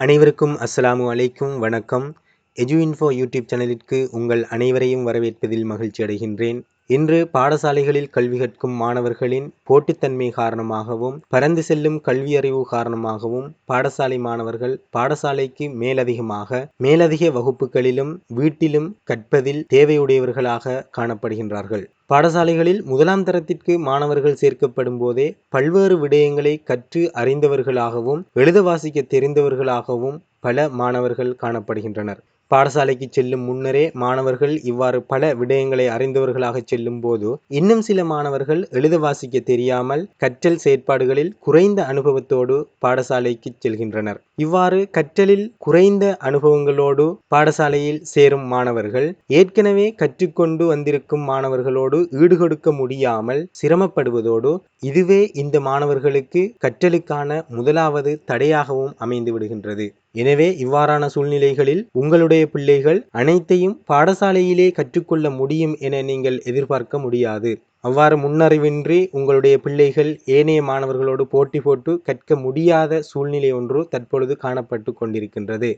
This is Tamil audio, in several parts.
அனைவருக்கும் அஸ்ஸலாமு அலைக்கும் வணக்கம். எஜு இன்ஃபோ யூடியூப் சேனலிற்கு உங்கள் அனைவரையும் வரவேற்பதில் மகிழ்ச்சி அடைகின்றேன். இன்று பாடசாலைகளில் கல்வி கற்கும் மாணவர்களின் போட்டித்தன்மை காரணமாகவும் பரந்து செல்லும் கல்வியறிவு காரணமாகவும் பாடசாலை மாணவர்கள் பாடசாலைக்கு மேலதிகமாக மேலதிக வகுப்புகளிலும் வீட்டிலும் கற்பதில் தேவையுடையவர்களாக காணப்படுகின்றார்கள். பாடசாலைகளில் முதலாம் தரத்திற்கு மாணவர்கள் சேர்க்கப்படும் போதே பல்வேறு விடயங்களை கற்று அறிந்தவர்களாகவும் எழுத வாசிக்க தெரிந்தவர்களாகவும் பல மாணவர்கள் காணப்படுகின்றனர். பாடசாலைக்கு செல்லும் முன்னரே மாணவர்கள் இவ்வாறு பல விடயங்களை அறிந்தவர்களாக செல்லும் போது இன்னும் சில மாணவர்கள் எழுத வாசிக்க தெரியாமல் கற்றல் செயற்பாடுகளில் குறைந்த அனுபவத்தோடு பாடசாலைக்கு செல்கின்றனர். இவ்வாறு கற்றலில் குறைந்த அனுபவங்களோடு பாடசாலையில் சேரும் மாணவர்கள் ஏற்கனவே கற்றுக்கொண்டு வந்திருக்கும் மாணவர்களோடு ஈடுகொடுக்க முடியாமல் சிரமப்படுவதோடு இதுவே இந்த மாணவர்களுக்கு கற்றலுக்கான முதலாவது தடையாகவும் அமைந்து விடுகின்றது. எனவே இவ்வாறான சூழ்நிலைகளில் உங்களுடைய பிள்ளைகள் அனைத்தையும் பாடசாலையிலே கற்றுக்கொள்ள முடியும் என நீங்கள் எதிர்பார்க்க முடியாது. அவ்வாறு முன்னறிவின்றி உங்களுடைய பிள்ளைகள் ஏனைய மாணவர்களோடு போட்டி போட்டு கற்க முடியாத சூழ்நிலை ஒன்று தற்பொழுது காணப்பட்டு கொண்டிருக்கின்றது.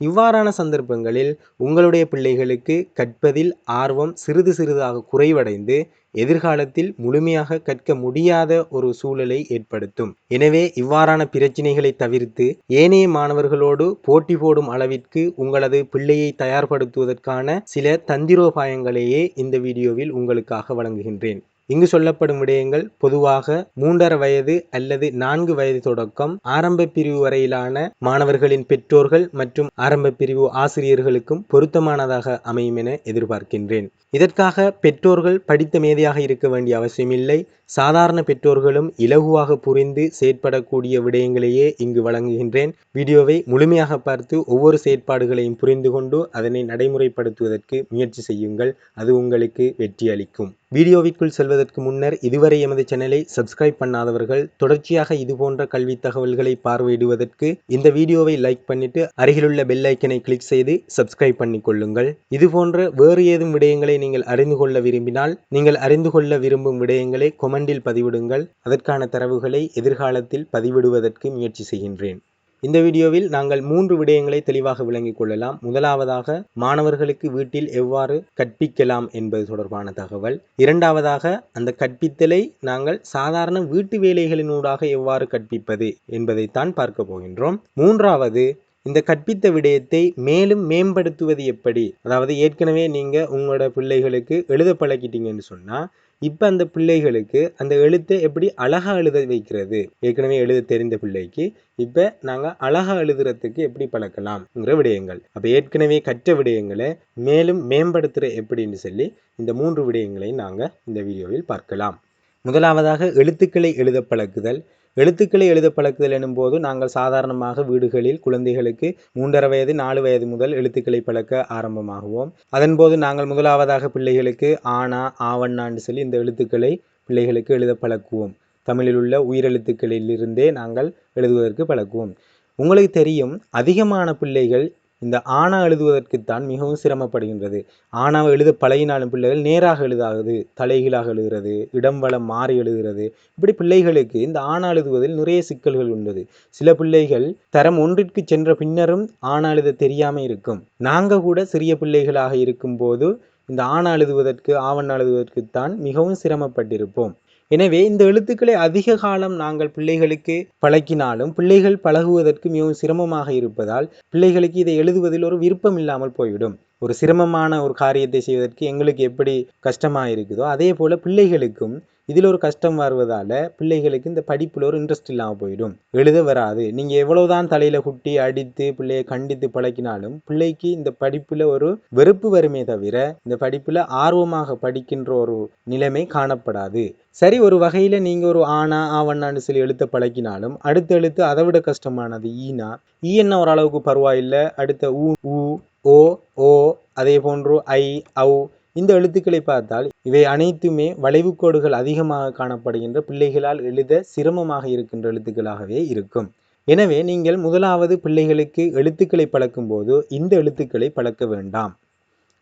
இவ்வாறான சந்தர்ப்பங்களில் உங்களுடைய பிள்ளைகளுக்கு கற்பதில் ஆர்வம் சிறிது சிறிதாக குறைவடைந்து எதிர்காலத்தில் முழுமையாக கற்க முடியாத ஒரு சூழலை ஏற்படுத்தும். எனவே இவ்வாறான பிரச்சினைகளை தவிர்த்து ஏனைய மாணவர்களோடு போட்டி போடும் அளவிற்கு உங்களது பிள்ளையை தயார்படுத்துவதற்கான சில தந்திரோபாயங்களையே இந்த வீடியோவில் உங்களுக்காக வழங்குகின்றேன். இங்கு சொல்லப்படும் விடயங்கள் பொதுவாக மூன்றரை வயது அல்லது நான்கு வயது தொடக்கம் ஆரம்ப பிரிவு வரையிலான மாணவர்களின் பெற்றோர்கள் மற்றும் ஆரம்ப பிரிவு ஆசிரியர்களுக்கும் பொருத்தமானதாக அமையும் என எதிர்பார்க்கின்றேன். இதற்காக பெற்றோர்கள் படித்த மேதையாக இருக்க வேண்டிய அவசியமில்லை. சாதாரண பெற்றோர்களும் இலகுவாக புரிந்து செயற்படக்கூடிய விடயங்களையே இங்கு வழங்குகின்றேன். வீடியோவை முழுமையாக பார்த்து ஒவ்வொரு செயற்பாடுகளையும் புரிந்து கொண்டு அதனை நடைமுறைப்படுத்துவதற்கு முயற்சி செய்யுங்கள். அது உங்களுக்கு வெற்றி அளிக்கும். வீடியோவிற்குள் செல்வதற்கு முன்னர் இதுவரை எமது சேனலை சப்ஸ்கிரைப் பண்ணாதவர்கள் தொடர்ச்சியாக இதுபோன்ற கல்வி தகவல்களை பார்வையிடுவதற்கு இந்த வீடியோவை லைக் பண்ணிட்டு அருகிலுள்ள பெல் ஐக்கனை கிளிக் செய்து சப்ஸ்கிரைப் பண்ணிக்கொள்ளுங்கள். இதுபோன்ற வேறு ஏதும் விடயங்களை நீங்கள் அறிந்து கொள்ள விரும்பினால் நீங்கள் அறிந்து கொள்ள விரும்பும் விடயங்களை கொமெண்டில் பதிவிடுங்கள். அதற்கான தரவுகளை எதிர்காலத்தில் பதிவிடுவதற்கு முயற்சி செய்கின்றேன். இந்த வீடியோவில் நாங்கள் மூன்று விடயங்களை தெளிவாக விளங்கிக் கொள்ளலாம். முதலாவதாக மாணவர்களுக்கு வீட்டில் எவ்வாறு கற்பிக்கலாம் என்பது தொடர்பான தகவல். இரண்டாவதாக அந்த கற்பித்தலை நாங்கள் சாதாரண வீட்டு வேலைகளினூடாக எவ்வாறு கற்பிப்பது என்பதைத்தான் பார்க்க போகின்றோம். மூன்றாவது இந்த கற்பித்த விடயத்தை மேலும் மேம்படுத்துவது எப்படி? அதாவது ஏற்கனவே நீங்கள் உங்களோட பிள்ளைகளுக்கு எழுத பழக்கிட்டீங்கன்னு சொன்னால் இப்போ அந்த பிள்ளைகளுக்கு அந்த எழுத்தை எப்படி அழகாக எழுத வைக்கிறது? ஏற்கனவே எழுத தெரிந்த பிள்ளைக்கு இப்போ நாங்கள் அழகாக எழுதுறதுக்கு எப்படி பழக்கலாம்ங்கிற விடயங்கள். அப்போ ஏற்கனவே கற்ற விடயங்களை மேலும் மேம்படுத்துகிற எப்படின்னு சொல்லி இந்த மூன்று விடயங்களையும் நாங்கள் இந்த வீடியோவில் பார்க்கலாம். முதலாவதாக எழுத்துக்களை எழுத பழக்குதல் எழுத்துக்களை எழுத பழக்குதல் எனும்போது நாங்கள் சாதாரணமாக வீடுகளில் குழந்தைகளுக்கு மூன்றரை வயது நாலு வயது முதல் எழுத்துக்களை பழக்க ஆரம்பமாகுவோம். அதன்போது நாங்கள் முதலாவதாக பிள்ளைகளுக்கு ஆனா ஆவண்ணான்னு சொல்லி இந்த எழுத்துக்களை பிள்ளைகளுக்கு எழுத பழக்குவோம். தமிழில் உள்ள உயிரெழுத்துக்களிலிருந்தே நாங்கள் எழுதுவதற்கு பழக்குவோம். உங்களுக்கு தெரியும் அதிகமான பிள்ளைகள் இந்த ஆணா எழுதுவதற்குத்தான் மிகவும் சிரமப்படுகின்றது. ஆணாவை எழுத பழகினாலும் பிள்ளைகள் நேராக எழுதாகுது தலைகீழாக எழுதுறது இடம் வளம் மாறி எழுதுகிறது. இப்படி பிள்ளைகளுக்கு இந்த ஆணா எழுதுவதில் நிறைய சிக்கல்கள் உள்ளது சில பிள்ளைகள் தரம் ஒன்றிற்கு சென்ற பின்னரும் ஆணா எழுத தெரியாமல் இருக்கும். நாங்கள் கூட சிறிய பிள்ளைகளாக இருக்கும்போது இந்த ஆணா எழுதுவதற்கு ஆவண எழுதுவதற்குத்தான் மிகவும் சிரமப்பட்டிருப்போம். எனவே இந்த எழுத்துக்களை அதிக காலம் நாங்கள் பிள்ளைகளுக்கு பழக்கினாலும் பிள்ளைகள் பழகுவதற்கு மிகவும் சிரமமாக இருப்பதால் பிள்ளைகளுக்கு இதை எழுதுவதில் ஒரு விருப்பம் இல்லாமல் போய்விடும். ஒரு சிரமமான ஒரு காரியத்தை செய்வதற்கு எங்களுக்கு எப்படி கஷ்டமாக இருக்குதோ அதே போல் பிள்ளைகளுக்கும் இதில் ஒரு கஷ்டம் வருவதால் பிள்ளைகளுக்கு இந்த படிப்பில் ஒரு இன்ட்ரெஸ்ட் இல்லாமல் போயிடும். எழுத வராது. நீங்கள் எவ்வளோதான் தலையில் குட்டி அடித்து பிள்ளையை கண்டித்து பழக்கினாலும் பிள்ளைக்கு இந்த படிப்பில் ஒரு வெறுப்பு வருமே தவிர இந்த படிப்பில் ஆர்வமாக படிக்கின்ற ஒரு நிலைமை காணப்படாது. சரி ஒரு வகையில் நீங்கள் ஒரு ஆனா ஆவண்ணான்னு சொல்லி எழுத்த பழக்கினாலும் அடுத்த எழுத்து அதை விட கஷ்டமானது. ஈனா. ஈ என்ன ஓரளவுக்கு பரவாயில்லை. அடுத்த ஊ ஊ ஓ ஓ அதே போன்று ஐ ஔ இந்த எழுத்துக்களை பார்த்தால் இவை அனைத்துமே வளைவுக்கோடுகள் அதிகமாக காணப்படுகின்ற பிள்ளைகளால் எழுத சிரமமாக இருக்கின்ற எழுத்துக்களாகவே இருக்கும். எனவே நீங்கள் முதலாவது பிள்ளைகளுக்கு எழுத்துக்களை பழக்கும் போது இந்த எழுத்துக்களை பழக்க வேண்டாம்.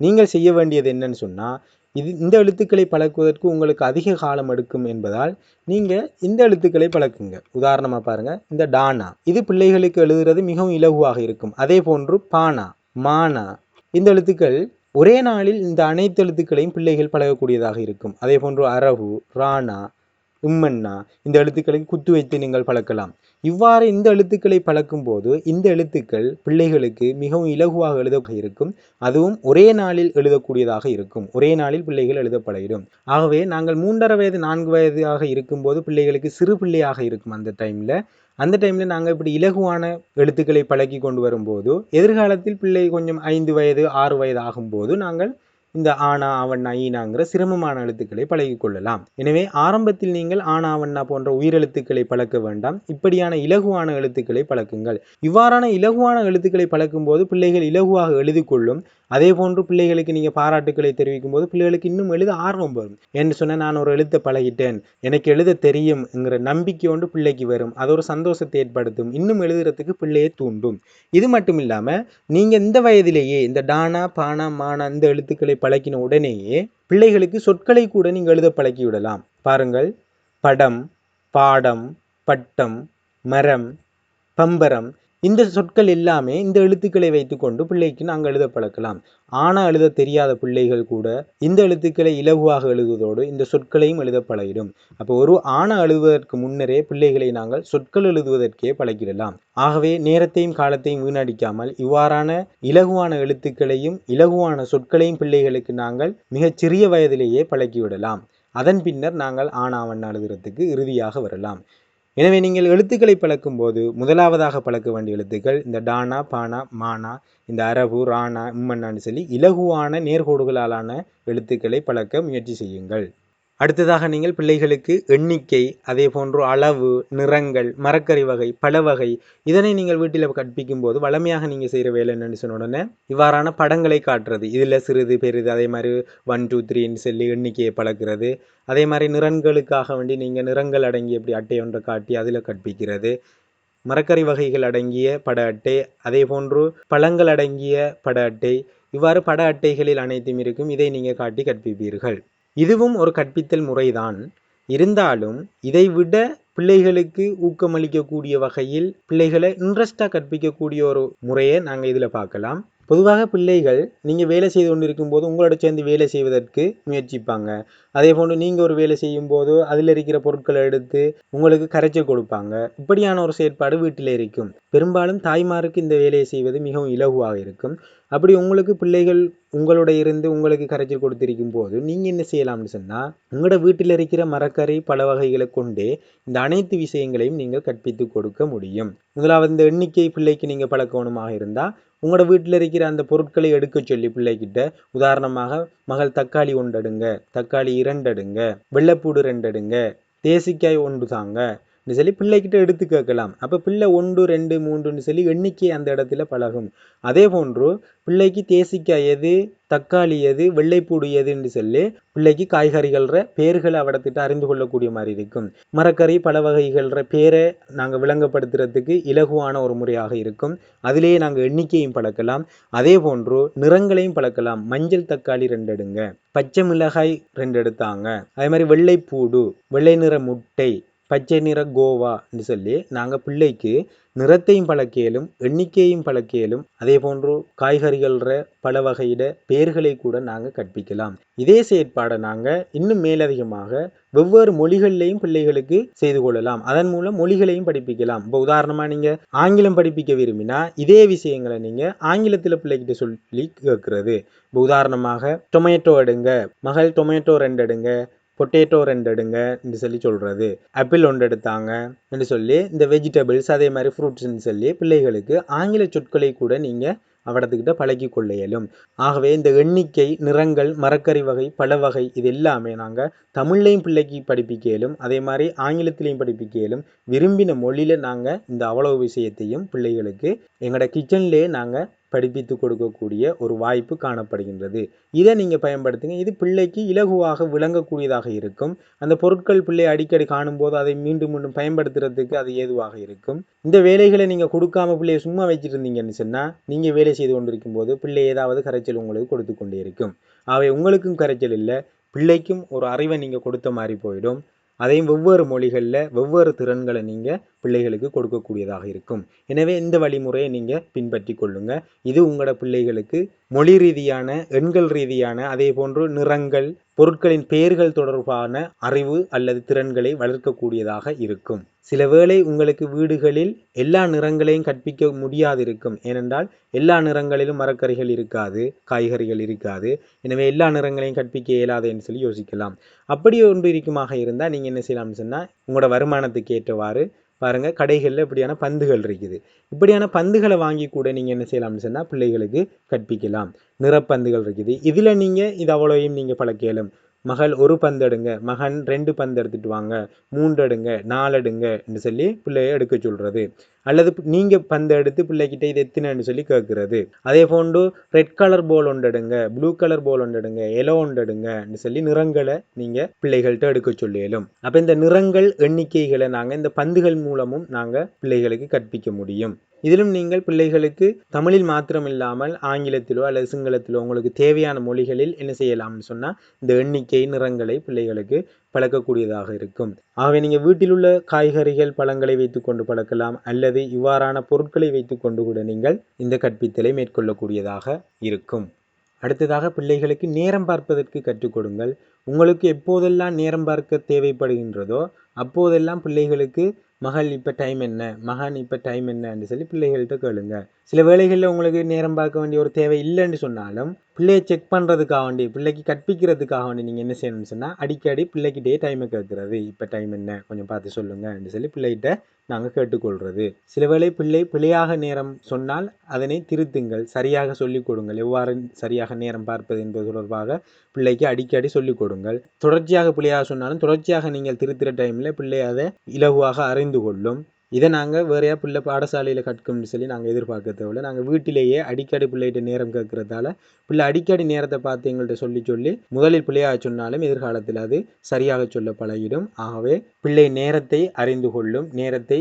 நீங்கள் செய்ய வேண்டியது என்னன்னு சொன்னால் இது இந்த எழுத்துக்களை பழக்குவதற்கு உங்களுக்கு அதிக காலம் எடுக்கும் என்பதால் நீங்கள் இந்த எழுத்துக்களை பழக்குங்க. உதாரணமாக பாருங்கள் இந்த டானா. இது பிள்ளைகளுக்கு எழுதுறது மிகவும் இலகுவாக இருக்கும். அதே போன்று பானா மானா. இந்த எழுத்துக்கள் ஒரே நாளில் இந்த அனைத்து எழுத்துக்களையும் பிள்ளைகள் பழகக்கூடியதாக இருக்கும். அதே போன்று அரவு ராணா உம்மண்ணா இந்த எழுத்துக்களை குத்து வைத்து நீங்கள் பழக்கலாம். இவ்வாறு இந்த எழுத்துக்களை பழக்கும் போது இந்த எழுத்துக்கள் பிள்ளைகளுக்கு மிகவும் இலகுவாக எழுத இருக்கும். அதுவும் ஒரே நாளில் எழுதக்கூடியதாக இருக்கும். ஒரே நாளில் பிள்ளைகள் எழுதப்படகிடும் ஆகவே நாங்கள் மூன்றரை வயது நான்கு வயதாக இருக்கும்போது பிள்ளைகளுக்கு சிறு பிள்ளையாக இருக்கும் அந்த டைமில் அந்த டைமில் நாங்கள் இப்படி இலகுவான எழுத்துக்களை பழக்கி கொண்டு வரும்போது எதிர்காலத்தில் பிள்ளை கொஞ்சம் ஐந்து வயது ஆறு வயது ஆகும்போது நாங்கள் இந்த ஆனா அவண்ணா ஈனாங்கிற சிரமமான எழுத்துக்களை பழகி கொள்ளலாம். எனவே ஆரம்பத்தில் நீங்கள் ஆனா அவண்ணா போன்ற உயிரெழுத்துக்களை பழக்க வேண்டாம். இப்படியான இலகுவான எழுத்துக்களை பழக்குங்கள். இவ்வாறான இலகுவான எழுத்துக்களை பழக்கும் போது பிள்ளைகள் இலகுவாக எழுதி கொள்ளும். அதே போன்று பிள்ளைகளுக்கு நீங்கள் பாராட்டுக்களை தெரிவிக்கும் போது பிள்ளைகளுக்கு இன்னும் எழுத ஆர்வம் வரும். என்று சொன்ன நான் ஒரு எழுத்தை பழகிட்டேன். எனக்கு எழுத தெரியும்ங்கிற நம்பிக்கை ஒன்று பிள்ளைக்கு வரும். அது ஒரு சந்தோஷத்தை ஏற்படுத்தும். இன்னும் எழுதுறதுக்கு பிள்ளையை தூண்டும். இது மட்டும் இல்லாமல் நீங்கள் இந்த வயதிலேயே இந்த டானா பானா மானா இந்த எழுத்துக்களை பழக்கின உடனேயே பிள்ளைகளுக்கு சொற்களை கூட நீங்கள் எழுத பழக்கிவிடலாம். பாருங்கள். படம் பாடம் பட்டம் மரம் பம்பரம் இந்த சொற்கள் எல்லாமே இந்த எழுத்துக்களை வைத்துக்கொண்டு பிள்ளைக்கு நாங்கள் எழுத பழக்கலாம். ஆனால் எழுத தெரியாத பிள்ளைகள் கூட இந்த எழுத்துக்களை இலகுவாக எழுதுவதோடு இந்த சொற்களையும் எழுத பழகிடும். அப்போ ஒரு ஆணை எழுதுவதற்கு முன்னரே பிள்ளைகளை நாங்கள் சொற்கள் எழுதுவதற்கே பழகிடலாம். ஆகவே நேரத்தையும் காலத்தையும் வீணடிக்காமல் இவ்வாறான இலகுவான எழுத்துக்களையும் இலகுவான சொற்களையும் பிள்ளைகளுக்கு நாங்கள் மிகச் சிறிய வயதிலேயே பழக்கிவிடலாம் அதன் பின்னர் நாங்கள் ஆணாவண்ண எழுதுறதுக்கு இறுதியாக வரலாம். எனவே நீங்கள் எழுத்துக்களை பழக்கும் போது முதலாவதாக பழக்க வேண்டிய எழுத்துக்கள் இந்த டானா பானா மானா இந்த அரபு ராணா இம்மன்னான்னு சொல்லி இலகுவான நேர்கோடுகளாலான எழுத்துக்களை பழக்க முயற்சி செய்யுங்கள். அடுத்ததாக நீங்கள் பிள்ளைகளுக்கு எண்ணிக்கை அதே போன்று அளவு நிறங்கள் மரக்கறி வகை பல வகை இதனை நீங்கள் வீட்டில் கற்பிக்கும் போது வளமையாக நீங்கள் செய்கிற வேலை என்னென்னு சொன்ன உடனே இவ்வாறான படங்களை காட்டுறது. இதில் சிறிது பெரிது அதே மாதிரி ஒன் டூ த்ரீன்னு சொல்லி எண்ணிக்கையை பழக்கிறது. அதே மாதிரி நிறங்களுக்காக வேண்டி நீங்கள் நிறங்கள் அடங்கி எப்படி அட்டை ஒன்றை காட்டி அதில் கற்பிக்கிறது. மரக்கறி வகைகள் அடங்கிய பட அட்டை அதே போன்று பழங்கள் அடங்கிய பட அட்டை இவ்வாறு பட அட்டைகளில் அனைத்தும் இருக்கும். இதை நீங்கள் காட்டி கற்பிப்பீர்கள். இதுவும் ஒரு கற்பித்தல் முறைதான். இருந்தாலும் இதை விட பிள்ளைகளுக்கு ஊக்கமளிக்கக்கூடிய வகையில் பிள்ளைகளை இன்ட்ரெஸ்டாக கற்பிக்கக்கூடிய ஒரு முறையை நாங்கள் இதில் பார்க்கலாம். பொதுவாக பிள்ளைகள் நீங்கள் வேலை செய்து கொண்டு இருக்கும்போது உங்களோட சேர்ந்து வேலை செய்வதற்கு முயற்சிப்பாங்க. அதே போன்று நீங்கள் ஒரு வேலை செய்யும் போது அதில் இருக்கிற பொருட்களை எடுத்து உங்களுக்கு கரைச்சி கொடுப்பாங்க. இப்படியான ஒரு செயற்பாடு வீட்டில் இருக்கும். பெரும்பாலும் தாய்மாருக்கு இந்த வேலையை செய்வது மிகவும் இலகுவாக இருக்கும். அப்படி உங்களுக்கு பிள்ளைகள் உங்களோட இருந்து உங்களுக்கு கரைச்சல் கொடுத்திருக்கும் போது நீங்கள் என்ன செய்யலாம்னு சொன்னால் உங்களோட வீட்டில் இருக்கிற மரக்கறி பல வகைகளை கொண்டே இந்த அனைத்து விஷயங்களையும் நீங்கள் கற்பித்து கொடுக்க முடியும். முதலாவது இந்த எண்ணிக்கை பிள்ளைக்கு நீங்கள் பழக்கணுமாக இருந்தால் உங்களோட வீட்டில் இருக்கிற அந்த பொருட்களை எடுக்க சொல்லி பிள்ளைகிட்ட உதாரணமாக மகள் தக்காளி ஒன்று எடுங்க தக்காளி இரண்டு எடுங்க வெள்ளைப்பூடு ரெண்டு எடுங்க தேசிக்காய் ஒன்று தாங்க சொல்லி பிள்ளைக்கிட்ட எடுத்து கேட்கலாம். அப்போ பிள்ளை ஒன்று ரெண்டு மூன்றுன்னு சொல்லி எண்ணிக்கை அந்த இடத்துல பழகும். அதே போன்று பிள்ளைக்கு தேசிக்காய் எது தக்காளி எது வெள்ளைப்பூடு எதுன்னு சொல்லி பிள்ளைக்கு காய்கறிகள்ற பேர்களை அவடத்திட்டு அறிந்து கொள்ளக்கூடிய மாதிரி இருக்கும். மரக்கறி பல வகைகள்ற பேரை நாங்கள் விளங்கப்படுத்துறதுக்கு இலகுவான ஒரு முறையாக இருக்கும். அதிலேயே நாங்கள் எண்ணிக்கையும் பழக்கலாம். அதே போன்று நிறங்களையும் பழக்கலாம். மஞ்சள் தக்காளி ரெண்டு எடுங்க. பச்சை மிளகாய் ரெண்டு எடுத்தாங்க. அதே மாதிரி வெள்ளைப்பூடு வெள்ளை நிற முட்டை பச்சை நிற கோவான்னு சொல்லி நாங்கள் பிள்ளைக்கு நிறத்தையும் பழக்கியலும் எண்ணிக்கையும் பழக்கியலும் அதே போன்று காய்கறிகள பல வகையிட பெயர்களை கூட நாங்கள் கற்பிக்கலாம். இதே செயற்பாடை நாங்கள் இன்னும் மேலதிகமாக வெவ்வேறு மொழிகள்லையும் பிள்ளைகளுக்கு செய்து கொள்ளலாம். அதன் மூலம் மொழிகளையும் படிப்பிக்கலாம். இப்போ உதாரணமாக நீங்கள் ஆங்கிலம் படிப்பிக்க விரும்பினா இதே விஷயங்களை நீங்கள் ஆங்கிலத்தில் பிள்ளைகிட்ட சொல்லி கேட்கறது இப்போ உதாரணமாக டொமேட்டோ எடுங்க. மகள் டொமேட்டோ ரெண்டு எடுங்க. பொட்டேட்டோ ரெண்டு எடுங்க என்று சொல்லி சொல்கிறது ஆப்பிள் ஒன்று எடுத்தாங்க என்று சொல்லி இந்த வெஜிடபிள்ஸ் அதே மாதிரி ஃப்ரூட்ஸ்ன்னு சொல்லி பிள்ளைகளுக்கு ஆங்கில சொற்களை கூட நீங்கள் அவடத்துக்கிட்ட பழகி கொள்ள இயலும். ஆகவே இந்த எண்ணிக்கை நிறங்கள் மரக்கறி வகை பல வகை இது எல்லாமே நாங்கள் தமிழ்லையும் பிள்ளைக்கு படிப்பிக்க இயலும். அதே மாதிரி ஆங்கிலத்திலையும் படிப்பிக்க இயலும். விரும்பின மொழியில் நாங்கள் இந்த அவ்வளவு விஷயத்தையும் பிள்ளைகளுக்கு எங்களோட கிச்சன்லேயே நாங்கள் படிப்பித்து கொடுக்கக்கூடிய ஒரு வாய்ப்பு காணப்படுகின்றது. இதை நீங்கள் பயன்படுத்துங்க. இது பிள்ளைக்கு இலகுவாக விளங்கக்கூடியதாக இருக்கும். அந்த பொருட்கள் பிள்ளை அடிக்கடி காணும்போது அதை மீண்டும் மீண்டும் பயன்படுத்துறதுக்கு அது ஏதுவாக இருக்கும். இந்த வேலைகளை நீங்கள் கொடுக்காம பிள்ளையை சும்மா வச்சிருந்தீங்கன்னு சொன்னால் நீங்கள் வேலை செய்து கொண்டிருக்கும் போது பிள்ளை ஏதாவது கரைச்சல் உங்களுக்கு கொடுத்து கொண்டே இருக்கும். அவை உங்களுக்கும் கரைச்சல் இல்லை பிள்ளைக்கும் ஒரு அறிவை நீங்கள் கொடுத்த மாதிரி போயிடும். அதையும் வெவ்வேறு மொழிகளில் வெவ்வேறு திறன்களை நீங்கள் பிள்ளைகளுக்கு கொடுக்கக்கூடியதாக இருக்கும். எனவே இந்த வழிமுறையை நீங்கள் பின்பற்றி கொள்ளுங்கள் இது உங்களோட பிள்ளைகளுக்கு மொழி ரீதியான எண்கள் ரீதியான அதே போன்று நிறங்கள் பொருட்களின் பெயர்கள் தொடர்பான அறிவு அல்லது திறன்களை வளர்க்கக்கூடியதாக இருக்கும். சில வேளை உங்களுக்கு வீடுகளில் எல்லா நிறங்களையும் கற்பிக்க முடியாது இருக்கும் ஏனென்றால் எல்லா நிறங்களிலும் மரக்கறிகள் இருக்காது காய்கறிகள் இருக்காது. எனவே எல்லா நிறங்களையும் கற்பிக்க இயலாதுன்னு சொல்லி யோசிக்கலாம். அப்படி ஒன்று இருக்குமாக இருந்தால் நீங்கள் என்ன செய்யலாம்னு சொன்னால் உங்களோட வருமானத்துக்கு ஏற்றவாறு பாருங்க கடைகளில் இப்படியான பந்துகள் இருக்குது. இப்படியான பந்துகளை வாங்கி கூட நீங்கள் என்ன செய்யலாம்னு சொன்னால் பிள்ளைகளுக்கு கற்பிக்கலாம். நிறப்பந்துகள் இருக்குது. இதில் நீங்கள் இது அவ்வளோயும் நீங்கள் பழக்கலும். மகள் ஒரு பந்து எடுங்க மகன் ரெண்டு பந்து எடுத்துட்டு வாங்க மூன்று எடுங்க நாலு எடுங்கன்னு சொல்லி பிள்ளைய எடுக்க சொல்கிறது அல்லது நீங்கள் பந்து எடுத்து பிள்ளைக்கிட்ட இது எத்தினன்னு சொல்லி கேட்குறது அதே போன்று ரெட் கலர் போல் ஒன்று எடுங்க ப்ளூ கலர் போல் ஒன்று எடுங்க எலோ ஒன்று எடுங்கன்னு சொல்லி நிறங்களை நீங்கள் பிள்ளைகள்கிட்ட எடுக்க சொல்லியலும். அப்போ இந்த நிறங்கள் எண்ணிக்கைகளை நாங்கள் இந்த பந்துகள் மூலமும் நாங்கள் பிள்ளைகளுக்கு கற்பிக்க முடியும். இதிலும் நீங்கள் பிள்ளைகளுக்கு தமிழில் மாத்திரம் இல்லாமல் ஆங்கிலத்திலோ அல்லது சிங்களத்திலோ உங்களுக்கு தேவையான மொழிகளில் என்ன செய்யலாம்னு சொன்னால் இந்த எண்ணிக்கை நிறங்களை பிள்ளைகளுக்கு பழக்கக்கூடியதாக இருக்கும். ஆகவே நீங்கள் வீட்டில் உள்ள காய்கறிகள் பழங்களை வைத்துக்கொண்டு பழக்கலாம் அல்லது இவ்வாறான பொருட்களை வைத்துக்கொண்டு கூட நீங்கள் இந்த கற்பித்தலை மேற்கொள்ளக்கூடியதாக இருக்கும். அடுத்ததாக பிள்ளைகளுக்கு நேரம் பார்ப்பதற்கு கற்றுக் கொடுங்கள். உங்களுக்கு எப்போதெல்லாம் நேரம் பார்க்க தேவைப்படுகின்றதோ அப்போதெல்லாம் பிள்ளைகளுக்கு மகள் இப்போ டைம் என்ன? மகன் இப்போ டைம் என்னன்னு சொல்லி பிள்ளைகள்கிட்ட கேளுங்க. சில வேளைகளில் உங்களுக்கு நேரம் பார்க்க வேண்டிய ஒரு தேவை இல்லைன்னு சொன்னாலும் பிள்ளையை செக் பண்ணுறதுக்காக வேண்டி பிள்ளைக்கு கற்பிக்கிறதுக்காக வேண்டி நீங்கள் என்ன செய்யணும்னு சொன்னால் அடிக்கடி பிள்ளைக்கிட்டே டைமை கேட்குறது. இப்போ டைம் என்ன? கொஞ்சம் பார்த்து சொல்லுங்கன்னு சொல்லி பிள்ளைகிட்ட நாங்கள் கேட்டுக்கொள்வது சில வேளை பிள்ளை பிழையாக நேரம் சொன்னால் அதனை திருத்துங்கள். சரியாக சொல்லிக் கொடுங்கள். எவ்வாறு சரியாக நேரம் பார்ப்பது என்பது தொடர்பாக பிள்ளைக்கு அடிக்கடி சொல்லிக் கொடுங்கள். தொடர்ச்சியாக பிள்ளையாக சொன்னாலும் தொடர்ச்சியாக நீங்கள் திருத்துகிற டைமில் பிள்ளை அதை இலகுவாக அறிந்து கொள்ளும். இதை நாங்கள் வேறையா பிள்ளை பாடசாலையில் கற்கும்னு சொல்லி நாங்கள் எதிர்பார்க்க தேவையில்ல நாங்கள் வீட்டிலேயே அடிக்கடி பிள்ளைகிட்ட நேரம் கேட்கறதால பிள்ளை அடிக்கடி நேரத்தை பார்த்து எங்கள்கிட்ட சொல்லி சொல்லி முதலில் பிள்ளையாக சொன்னாலும் எதிர்காலத்தில் அது சரியாக சொல்ல பழகிடும். ஆகவே பிள்ளை நேரத்தை அறிந்து கொள்ளும் நேரத்தை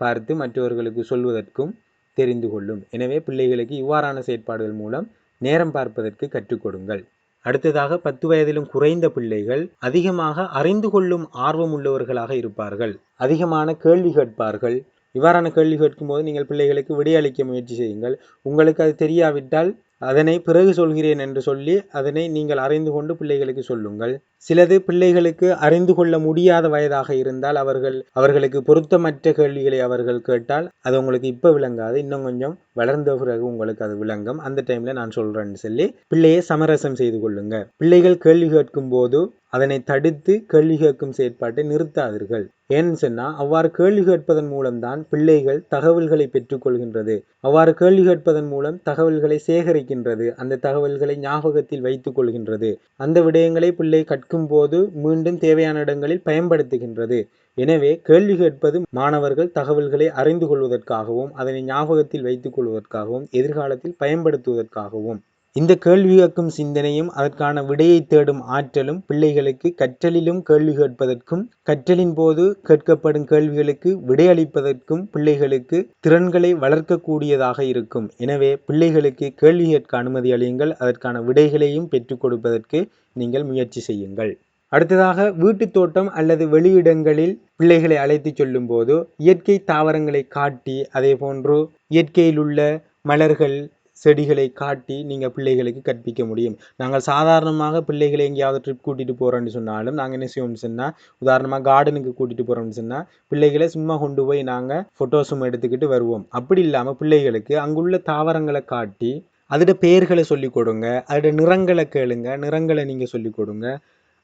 பார்த்து மற்றவர்களுக்கு சொல்வதற்கும் தெரிந்து கொள்ளும். எனவே பிள்ளைகளுக்கு இவ்வாறான செயற்பாடுகள் மூலம் நேரம் பார்ப்பதற்கு கற்றுக் கொடுங்கள். அடுத்ததாக பத்து வயதிலும் குறைந்த பிள்ளைகள் அதிகமாக அறிந்து கொள்ளும் ஆர்வம் உள்ளவர்களாக இருப்பார்கள். அதிகமான கேள்வி கேட்பார்கள். இவ்வாறான கேள்வி கேட்கும்போது நீங்கள் பிள்ளைகளுக்கு விடையளிக்க முயற்சி செய்யுங்கள். உங்களுக்கு அது தெரியாவிட்டால் அதனை பிறகு சொல்கிறேன் என்று சொல்லி அதனை நீங்கள் அறிந்து கொண்டு பிள்ளைகளுக்கு சொல்லுங்கள். சிலது பிள்ளைகளுக்கு அறிந்து கொள்ள முடியாத வயதாக இருந்தால் அவர்கள் அவர்களுக்கு பொருத்தமற்ற கேள்விகளை அவர்கள் கேட்டால் அது உங்களுக்கு இப்போ விளங்காது இன்னும் கொஞ்சம் வளர்ந்த பிறகு உங்களுக்கு அது விளங்கும். அந்த டைம்ல நான் சொல்றேன்னு சொல்லி பிள்ளையை சமரசம் செய்து கொள்ளுங்க பிள்ளைகள் கேள்வி கேட்கும் போது அதனை தடுத்து கேள்வி கேட்கும் செயற்பாட்டை நிறுத்தாதீர்கள். ஏன்னு சொன்னா அவ்வாறு கேள்வி கேட்பதன் மூலம்தான் பிள்ளைகள் தகவல்களை பெற்றுக்கொள்கின்றது. அவ்வாறு கேள்வி கேட்பதன் மூலம் தகவல்களை சேகரிக்க சேகரிக்கின்றது அந்த தகவல்களை ஞாபகத்தில் வைத்துக் கொள்கின்றது. அந்த விடயங்களை பிள்ளை கற்கும் போது மீண்டும் தேவையான இடங்களில் பயன்படுத்துகின்றது. எனவே கேள்வி கேட்பது மாணவர்கள் தகவல்களை அறிந்து கொள்வதற்காகவும் அதனை ஞாபகத்தில் வைத்துக் கொள்வதற்காகவும் எதிர்காலத்தில் பயன்படுத்துவதற்காகவும். இந்த கேள்வி கேட்கும் சிந்தனையும் அதற்கான விடையை தேடும் ஆற்றலும் பிள்ளைகளுக்கு கற்றலிலும் கேள்வி கேட்பதற்கும் கற்றலின் போது கேட்கப்படும் கேள்விகளுக்கு விடையளிப்பதற்கும் பிள்ளைகளுக்கு திறன்களை வளர்க்கக்கூடியதாக இருக்கும். எனவே பிள்ளைகளுக்கு கேள்வி கேட்க அனுமதி அளியுங்கள். அதற்கான விடைகளையும் பெற்றுக் கொடுப்பதற்கு நீங்கள் முயற்சி செய்யுங்கள். அடுத்ததாக வீட்டு தோட்டம் அல்லது வெளியிடங்களில் பிள்ளைகளை அழைத்து சொல்லும் போது இயற்கை தாவரங்களை காட்டி அதே போன்று இயற்கையில் உள்ள மலர்கள் செடிகளை காட்டி நீங்கள் பிள்ளைகளுக்கு கற்பிக்க முடியும். நாங்கள் சாதாரணமாக பிள்ளைகளை எங்கேயாவது ட்ரிப் கூட்டிகிட்டு போகிறோன்னு சொன்னாலும் நாங்கள் என்ன செய்வோம்னு சொன்னால் உதாரணமாக கார்டனுக்கு கூட்டிகிட்டு போகிறோம்னு சொன்னால் பிள்ளைகளை சும்மா கொண்டு போய் நாங்கள் ஃபோட்டோஸும் எடுத்துக்கிட்டு வருவோம். அப்படி இல்லாமல் பிள்ளைகளுக்கு அங்குள்ள தாவரங்களை காட்டி அதோட பெயர்களை சொல்லிக் கொடுங்க அதோட நிறங்களை கேளுங்க நிறங்களை நீங்கள் சொல்லிக் கொடுங்க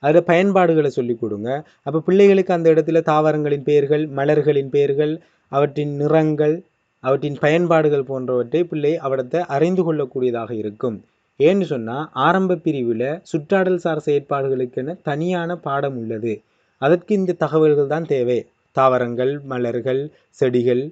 அதோட பயன்பாடுகளை சொல்லிக் கொடுங்க. அப்போ பிள்ளைகளுக்கு அந்த இடத்துல தாவரங்களின் பெயர்கள் மலர்களின் பெயர்கள் அவற்றின் நிறங்கள் அவற்றின் பயன்பாடுகள் போன்றவற்றை பிள்ளை அவடத்தை அறிந்து கொள்ளக்கூடியதாக இருக்கும். ஏன்னு சொன்னால் ஆரம்ப பிரிவில் சுற்றாடல் சார் செயற்பாடுகளுக்கென தனியான பாடம் உள்ளது. அதற்கு இந்த தகவல்கள் தான் தேவை. தாவரங்கள் மலர்கள் செடிகள்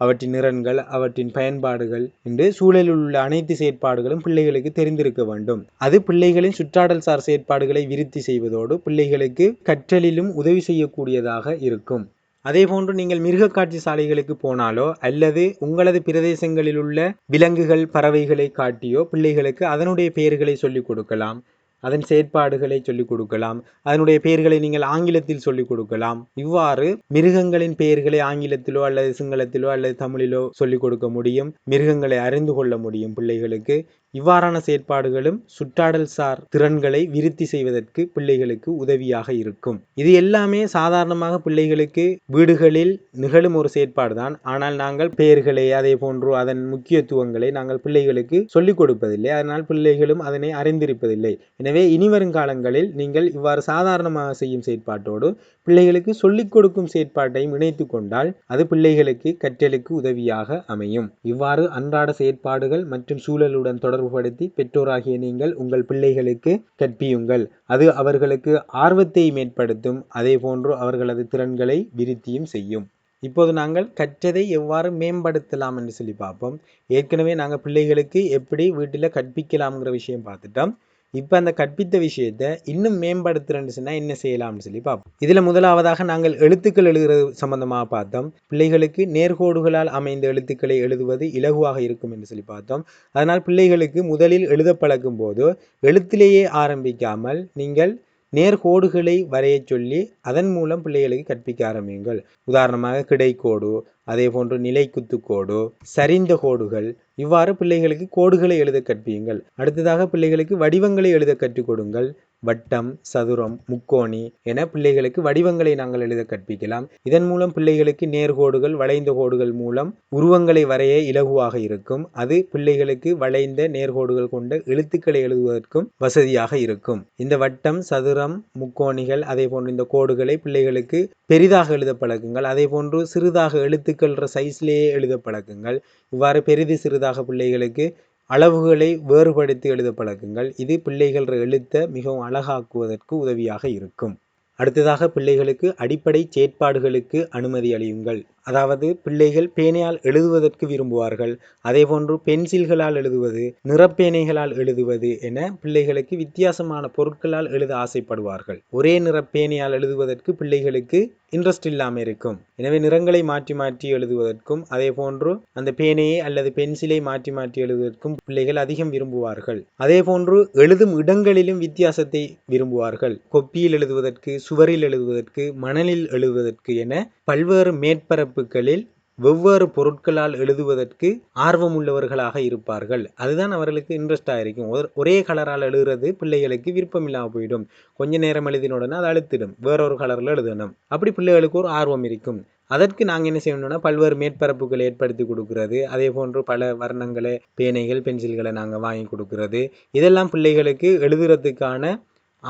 அவற்றின் நிறன்கள் அவற்றின் பயன்பாடுகள் என்று சூழலில் உள்ள அனைத்து செயற்பாடுகளும் பிள்ளைகளுக்கு தெரிந்திருக்க வேண்டும். அது பிள்ளைகளின் சுற்றாடல் சார் செயற்பாடுகளை விருத்தி செய்வதோடு பிள்ளைகளுக்கு கற்றலிலும் உதவி செய்யக்கூடியதாக இருக்கும். அதேபோன்று நீங்கள் மிருக காட்சி சாலைகளுக்கு போனாலோ அல்லது உங்களது பிரதேசங்களில் உள்ள விலங்குகள் பறவைகளை காட்டியோ பிள்ளைகளுக்கு அதனுடைய பெயர்களை சொல்லிக் கொடுக்கலாம். அதன் செயற்பாடுகளை சொல்லிக் கொடுக்கலாம். அதனுடைய பெயர்களை நீங்கள் ஆங்கிலத்தில் சொல்லிக் கொடுக்கலாம். இவ்வாறு மிருகங்களின் பெயர்களை ஆங்கிலத்திலோ அல்லது சிங்களத்திலோ அல்லது தமிழிலோ சொல்லிக் கொடுக்க முடியும். மிருகங்களை அறிந்து கொள்ள முடியும் பிள்ளைகளுக்கு. இவ்வாறான செயற்பாடுகளும் சுற்றாடல் சார் திறன்களை விருத்தி செய்வதற்கு பிள்ளைகளுக்கு உதவியாக இருக்கும். இது எல்லாமே சாதாரணமாக பிள்ளைகளுக்கு வீடுகளில் நிகழும் ஒரு செயற்பாடு தான் ஆனால் நாங்கள் பெயர்களை அதே போன்று அதன் முக்கியத்துவங்களை நாங்கள் பிள்ளைகளுக்கு சொல்லிக் கொடுப்பதில்லை. அதனால் பிள்ளைகளும் அதனை அறிந்திருப்பதில்லை. எனவே இனிவரும் காலங்களில் நீங்கள் இவ்வாறு சாதாரணமாக செய்யும் செயற்பாட்டோடு பிள்ளைகளுக்கு சொல்லிக் கொடுக்கும் செயற்பாட்டையும் இணைத்து கொண்டால் அது பிள்ளைகளுக்கு கற்றலுக்கு உதவியாக அமையும். இவ்வாறு அன்றாட செயற்பாடுகள் மற்றும் சூழலுடன் தொடர்புபடுத்தி பெற்றோராகிய நீங்கள் உங்கள் பிள்ளைகளுக்கு கற்பியுங்கள். அது அவர்களுக்கு ஆர்வத்தை மேற்படுத்தும் அதே போன்று அவர்களது திறன்களை விருத்தியும் செய்யும். இப்போது நாங்கள் கற்றதை எவ்வாறு மேம்படுத்தலாம் என்று சொல்லி பார்ப்போம். ஏற்கனவே நாங்கள் பிள்ளைகளுக்கு எப்படி வீட்டில் கற்பிக்கலாம்ங்கிற விஷயம் பார்த்துட்டோம். இப்போ அந்த கற்பித்த விஷயத்தை இன்னும் மேம்படுத்துறேன்னு சொன்னால் என்ன செய்யலாம்னு சொல்லி பார்ப்போம் இதில் முதலாவதாக நாங்கள் எழுத்துக்கள் எழுதுறது சம்பந்தமாக பார்த்தோம். பிள்ளைகளுக்கு நேர்கோடுகளால் அமைந்த எழுத்துக்களை எழுதுவது இலகுவாக இருக்கும் என்று சொல்லி பார்த்தோம். அதனால் பிள்ளைகளுக்கு முதலில் எழுத பழக்கும் போது எழுத்திலேயே ஆரம்பிக்காமல் நீங்கள் நேர்கோடுகளை வரைய சொல்லி அதன் மூலம் பிள்ளைகளுக்கு கற்பிக்க ஆரம்பியுங்கள். உதாரணமாக கிடைக்கோடு அதே போன்று நிலைக்குத்துக்கோடு சரிந்த கோடுகள் இவ்வாறு பிள்ளைகளுக்கு கோடுகளை எழுத கற்பியுங்கள். அடுத்ததாக பிள்ளைகளுக்கு வடிவங்களை எழுத கற்றுக் கொடுங்கள். வட்டம் சதுரம் முக்கோணி என பிள்ளைகளுக்கு வடிவங்களை நாங்கள் எழுத கற்பிக்கலாம். இதன் மூலம் பிள்ளைகளுக்கு நேர்கோடுகள் வளைந்த கோடுகள் மூலம் உருவங்களை வரைய இலகுவாக இருக்கும். அது பிள்ளைகளுக்கு வளைந்த நேர்கோடுகள் கொண்ட எழுத்துக்களை எழுதுவதற்கும் வசதியாக இருக்கும். இந்த வட்டம் சதுரம் முக்கோணிகள் அதே போன்று இந்த கோடுகளை பிள்ளைகளுக்கு பெரிதாக எழுத பழக்குங்கள். அதே போன்று சிறிதாக எழுத்துக்கள் சைஸ்லேயே எழுத பழக்குங்கள். இவ்வாறு பெரிது சிறிதாக பிள்ளைகளுக்கு அளவுகளை வேறுபடுத்தி எழுத பழக்குங்கள் இது பிள்ளைகள் எழுத்த மிகவும் அழகாக்குவதற்கு உதவியாக இருக்கும். அடுத்ததாக பிள்ளைகளுக்கு அடிப்படை செயற்பாடுகளுக்கு அனுமதி அளியுங்கள். அதாவது பிள்ளைகள் பேனையால் எழுதுவதற்கு விரும்புவார்கள். அதேபோன்று பென்சில்களால் எழுதுவது நிறப்பேனைகளால் எழுதுவது என பிள்ளைகளுக்கு வித்தியாசமான பொருட்களால் எழுத ஆசைப்படுவார்கள். ஒரே நிற பேனையால் எழுதுவதற்கு பிள்ளைகளுக்கு இன்ட்ரெஸ்ட் இல்லாமல் இருக்கும். எனவே நிறங்களை மாற்றி மாற்றி எழுதுவதற்கும் அதே போன்று அந்த பேனையை அல்லது பென்சிலை மாற்றி மாற்றி எழுதுவதற்கும் பிள்ளைகள் அதிகம் விரும்புவார்கள். அதே போன்று எழுதும் இடங்களிலும் வித்தியாசத்தை விரும்புவார்கள். கொப்பியில் எழுதுவதற்கு சுவரில் எழுதுவதற்கு மணலில் எழுதுவதற்கு என பல்வேறு மேற்பரப்புகளில் வெவ்வேறு பொருட்களால் எழுதுவதற்கு ஆர்வமுள்ளவர்களாக இருப்பார்கள். அதுதான் அவர்களுக்கு இன்ட்ரெஸ்டாக இருக்கும். ஒரே கலரால் எழுதுறது பிள்ளைகளுக்கு விருப்பம் இல்லாமல் போயிடும். கொஞ்ச நேரம் எழுதின உடனே அதை அழுத்திடும். வேறொரு கலரில் எழுதணும். அப்படி பிள்ளைகளுக்கு ஒரு ஆர்வம் இருக்கும். அதற்கு நாங்கள் என்ன செய்யணும்னா பல்வேறு மேற்பரப்புகளை ஏற்படுத்தி கொடுக்கறது. அதே போன்று பல வர்ணங்களை பேனைகள் பென்சில்களை நாங்கள் வாங்கி கொடுக்கறது. இதெல்லாம் பிள்ளைகளுக்கு எழுதுறதுக்கான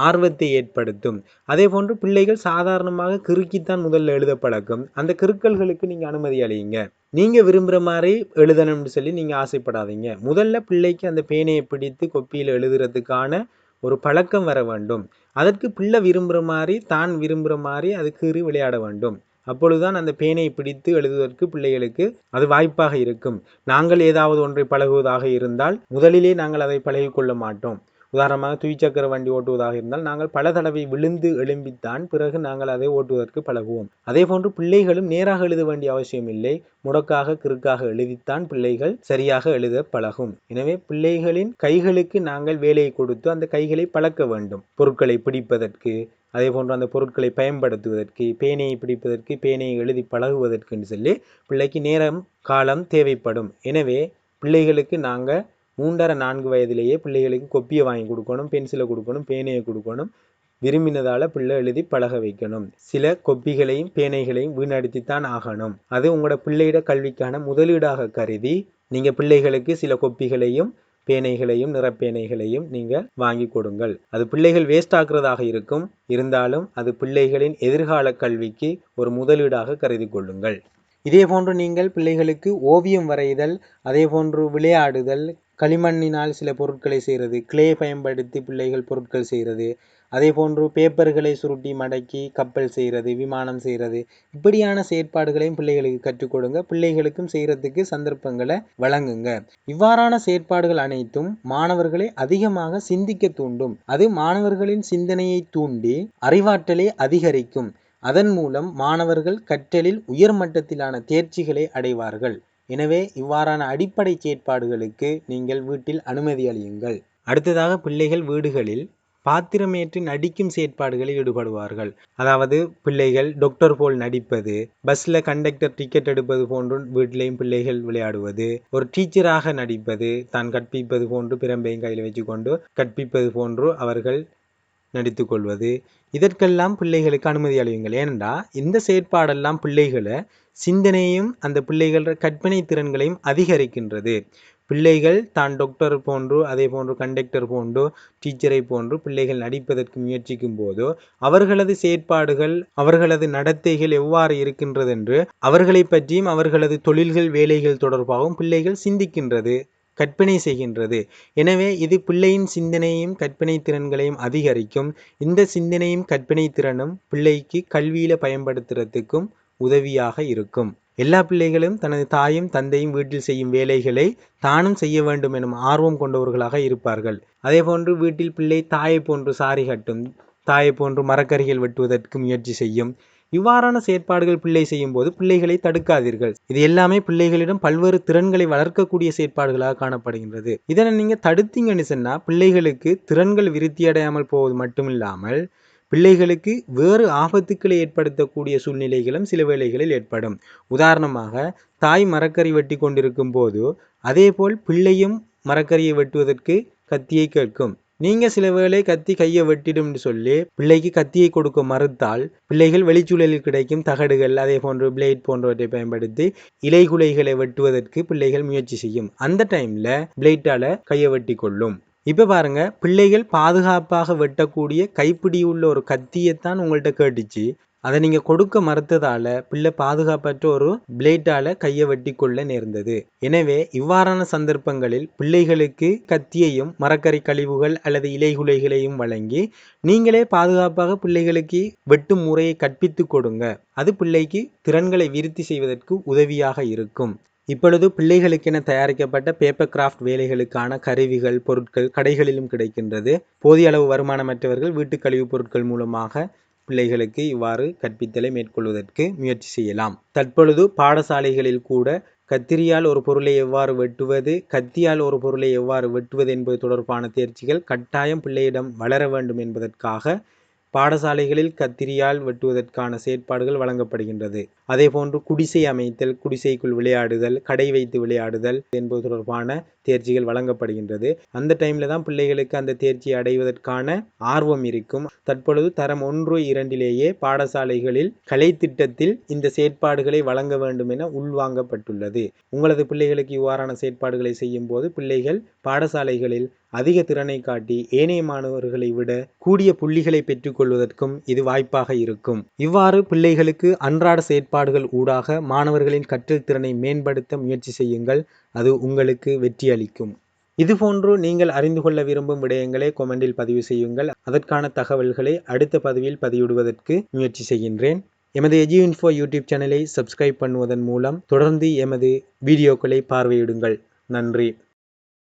ஆர்வத்தை ஏற்படுத்தும். அதே போன்று பிள்ளைகள் சாதாரணமாக கிறுக்கித்தான் முதல்ல எழுத பழக்கம். அந்த கிறுக்கல்களுக்கு நீங்கள் அனுமதி அளியுங்க. நீங்கள் விரும்புகிற மாதிரி எழுதணும்னு சொல்லி நீங்கள் ஆசைப்படாதீங்க. முதல்ல பிள்ளைக்கு அந்த பேனையை பிடித்து கொப்பியில் எழுதுறதுக்கான ஒரு பழக்கம் வர வேண்டும். அதற்கு பிள்ளை விரும்புகிற மாதிரி தான் விரும்புகிற மாதிரி அது கீறி விளையாட வேண்டும். அப்பொழுதுதான் அந்த பேனை பிடித்து எழுதுவதற்கு பிள்ளைகளுக்கு அது வாய்ப்பாக இருக்கும். நாங்கள் ஏதாவது ஒன்றை பழகுவதாக இருந்தால் முதலிலே நாங்கள் அதை பழகிக்கொள்ள மாட்டோம். உதாரணமாக துவிச்சக்கர வண்டி ஓட்டுவதாக இருந்தால் நாங்கள் பல தடவை விழுந்து எழும்பித்தான் பிறகு நாங்கள் அதை ஓட்டுவதற்கு பழகுவோம். அதே போன்று பிள்ளைகளும் நேராக எழுத வேண்டிய அவசியம் இல்லை. முடக்காக கிறுக்காக எழுதித்தான் பிள்ளைகள் சரியாக எழுத பழகும். எனவே பிள்ளைகளின் கைகளுக்கு நாங்கள் வேலையை கொடுத்து அந்த கைகளை பழக்க வேண்டும். பொருட்களை பிடிப்பதற்கு அதே போன்று அந்த பொருட்களை பயன்படுத்துவதற்கு பேனையை பிடிப்பதற்கு பேனையை எழுதி பழகுவதற்குன்னு சொல்லி பிள்ளைக்கு நேரம் காலம் தேவைப்படும். எனவே பிள்ளைகளுக்கு நாங்கள் மூன்றரை நான்கு வயதிலேயே பிள்ளைகளுக்கு கொப்பியை வாங்கி கொடுக்கணும் பென்சிலை கொடுக்கணும் பேனையை கொடுக்கணும். விரும்பினதால பிள்ளை எழுதி பழக வைக்கணும். சில கொப்பிகளையும் பேனைகளையும் வீணடித்துத்தான் ஆகணும். அது உங்களோட பிள்ளையிட கல்விக்கான முதலீடாக கருதி நீங்க பிள்ளைகளுக்கு சில கொப்பிகளையும் பேனைகளையும் நிறப்பேனைகளையும் நீங்கள் வாங்கி கொடுங்கள். அது பிள்ளைகள் வேஸ்ட் ஆக்குறதாக இருக்கும். இருந்தாலும் அது பிள்ளைகளின் எதிர்கால கல்விக்கு ஒரு முதலீடாக கருதி கொள்ளுங்கள். இதே போன்று நீங்கள் பிள்ளைகளுக்கு ஓவியம் வரைதல் அதே போன்று விளையாடுதல் களிமண்ணினால் சில பொருட்களை செய்கிறது. கிளே பயன்படுத்தி பிள்ளைகள் பொருட்கள் செய்கிறது. அதே போன்று பேப்பர்களை சுருட்டி மடக்கி கப்பல் செய்கிறது விமானம் செய்கிறது. இப்படியான செயற்பாடுகளையும் பிள்ளைகளுக்கு கற்றுக் கொடுங்க. பிள்ளைகளுக்கும் செய்கிறதுக்கு சந்தர்ப்பங்களை வழங்குங்க. இவ்வாறான செயற்பாடுகள் அனைத்தும் மாணவர்களை அதிகமாக சிந்திக்க தூண்டும். அது மாணவர்களின் சிந்தனையை தூண்டி அறிவாற்றலை அதிகரிக்கும். அதன் மூலம் மாணவர்கள் கற்றலில் உயர் மட்டத்திலான தேர்ச்சிகளை அடைவார்கள். எனவே இவ்வாறான அடிப்படை செயற்பாடுகளுக்கு நீங்கள் வீட்டில் அனுமதி அளியுங்கள். அடுத்ததாக பிள்ளைகள் வீடுகளில் பாத்திரமேற்று நடிக்கும் செயற்பாடுகளில் ஈடுபடுவார்கள். அதாவது பிள்ளைகள் டாக்டர் போல் நடிப்பது பஸ்ல கண்டக்டர் டிக்கெட் எடுப்பது போன்று வீட்டிலையும் பிள்ளைகள் விளையாடுவது ஒரு டீச்சராக நடிப்பது தான் கற்பிப்பது போன்று பிரம்பையும் கையில் வச்சுக்கொண்டு கற்பிப்பது போன்று அவர்கள் நடித்து கொள்வது. இதற்கெல்லாம் பிள்ளைகளுக்கு அனுமதி அளியுங்கள். ஏனென்றா இந்த செயற்பாடெல்லாம் பிள்ளைகளை சிந்தனையும் அந்த பிள்ளைகள கற்பனை திறன்களையும் அதிகரிக்கின்றது. பிள்ளைகள் தான் டாக்டர் போன்று அதே போன்று கண்டக்டர் போன்று டீச்சரை போன்று பிள்ளைகள் நடிப்பதற்கு முயற்சிக்கும் போதோ அவர்களது செயற்பாடுகள் அவர்களது நடத்தைகள் எவ்வாறு இருக்கின்றது என்று அவர்களை பற்றியும் அவர்களது தொழில்கள் வேலைகள் தொடர்பாகவும் பிள்ளைகள் சிந்திக்கின்றது. கற்பனை செய்கின்றது. எனவே இது பிள்ளையின் சிந்தனையும் கற்பனை திறன்களையும் அதிகரிக்கும். இந்த சிந்தனையும் கற்பனை திறனும் பிள்ளைக்கு கல்வியில் பயன்படுத்துறதுக்கும் உதவியாக இருக்கும். எல்லா பிள்ளைகளும் தனது தாயும் தந்தையும் வீட்டில் செய்யும் வேலைகளை தானும் செய்ய வேண்டும் எனும் ஆர்வம் கொண்டவர்களாக இருப்பார்கள். அதே போன்று வீட்டில் பிள்ளை தாயை போன்று சாரி கட்டும் தாயை போன்று மரக்கறிகள் வெட்டுவதற்கு முயற்சி செய்யும் இவ்வாறான செயற்பாடுகள் பிள்ளை செய்யும் போது பிள்ளைகளை தடுக்காதீர்கள். இது எல்லாமே பிள்ளைகளிடம் பல்வேறு திறன்களை வளர்க்கக்கூடிய செயற்பாடுகளாக காணப்படுகின்றது. இதனை நீங்க தடுத்தீங்கன்னு சொன்னா பிள்ளைகளுக்கு திறன்கள் விருத்தி அடையாமல் போவது மட்டுமில்லாமல் பிள்ளைகளுக்கு வேறு ஆபத்துக்களை ஏற்படுத்தக்கூடிய சூழ்நிலைகளும் சில வேளைகளில் ஏற்படும். உதாரணமாக தாய் மரக்கறி வெட்டி கொண்டிருக்கும் போது அதேபோல் பிள்ளையும் மரக்கறியை வெட்டுவதற்கு கத்தியை கேட்கும். நீங்க சில வேளை கத்தி கையை வெட்டிடும்னு சொல்லி பிள்ளைக்கு கத்தியை கொடுக்க மறுத்தால் பிள்ளைகள் வெளிச்சூழலில் கிடைக்கும் தகடுகள் அதே போன்று பிளேட் போன்றவற்றை பயன்படுத்தி இலைகுலைகளை வெட்டுவதற்கு பிள்ளைகள் முயற்சி செய்யும். அந்த டைம்ல பிளேட்டால கையை வெட்டி கொள்ளும் இப்போ பாருங்க பிள்ளைகள் பாதுகாப்பாக வெட்டக்கூடிய கைப்பிடி உள்ள ஒரு கத்தியைத்தான் உங்கள்கிட்ட கேட்டுச்சு. அதை நீங்க கொடுக்க மறுத்ததால பிள்ளை பாதுகாப்பற்ற ஒரு பிளேட்டால கையை வெட்டி கொள்ள நேர்ந்தது. எனவே இவ்வாறான சந்தர்ப்பங்களில் பிள்ளைகளுக்கு கத்தியையும் மரக்கறி கழிவுகள் அல்லது இலைகுலைகளையும் வழங்கி நீங்களே பாதுகாப்பாக பிள்ளைகளுக்கு வெட்டும் முறையை கற்பித்து கொடுங்க. அது பிள்ளைக்கு திறன்களை விருத்தி செய்வதற்கு உதவியாக இருக்கும். இப்பொழுது பிள்ளைகளுக்கென தயாரிக்கப்பட்ட பேப்பர் கிராஃப்ட் வேலைகளுக்கான கருவிகள் பொருட்கள் கடைகளிலும் கிடைக்கின்றது. போதிய அளவு வருமானமற்றவர்கள் வீட்டு கழிவுப் பொருட்கள் மூலமாக பிள்ளைகளுக்கு இவ்வாறு கற்பித்தலை மேற்கொள்வதற்கு முயற்சி செய்யலாம். தற்பொழுது பாடசாலைகளில் கூட கத்திரியால் ஒரு பொருளை எவ்வாறு வெட்டுவது கத்தியால் ஒரு பொருளை எவ்வாறு வெட்டுவது என்பது தொடர்பான தேர்ச்சிகள் கட்டாயம் பிள்ளையிடம் வளர வேண்டும் என்பதற்காக பாடசாலைகளில் கத்திரியால் வெட்டுவதற்கான செயற்பாடுகள் வழங்கப்படுகின்றது. அதே போன்று குடிசை அமைத்தல் குடிசைக்குள் விளையாடுதல் கடை வைத்து விளையாடுதல் என்பது தொடர்பான தேர்ச்சிகள் வழங்கப்படுகின்றது. அந்த டைம்ல தான் பிள்ளைகளுக்கு அந்த தேர்ச்சியை அடைவதற்கான ஆர்வம் இருக்கும். தற்பொழுது தரம் ஒன்று இரண்டிலேயே பாடசாலைகளில் கலை திட்டத்தில் இந்த செயற்பாடுகளை வழங்க வேண்டும் என உள்வாங்கப்பட்டுள்ளது. உங்களது பிள்ளைகளுக்கு இவ்வாறான செயற்பாடுகளை செய்யும் போது பிள்ளைகள் பாடசாலைகளில் அதிக திறனை காட்டி ஏனைய மாணவர்களை விட கூடிய புள்ளிகளை பெற்றுக்கொள்வதற்கும் இது வாய்ப்பாக இருக்கும். இவ்வாறு பிள்ளைகளுக்கு அன்றாட ஏற்பாடுகள் ஊடாக மாணவர்களின் கற்றல் திறனை மேம்படுத்த முயற்சி செய்யுங்கள். அது உங்களுக்கு வெற்றி அளிக்கும். இதுபோன்று நீங்கள் அறிந்து கொள்ள விரும்பும் விடயங்களை கொமெண்டில் பதிவு செய்யுங்கள். அதற்கான தகவல்களை அடுத்த பதிவில் பதிவிடுவதற்கு முயற்சி செய்கின்றேன். எமது எஜி இன்ஃபோ யூடியூப் சேனலை சப்ஸ்கிரைப் பண்ணுவதன் மூலம் தொடர்ந்து எமது வீடியோக்களை பார்வையிடுங்கள். நன்றி.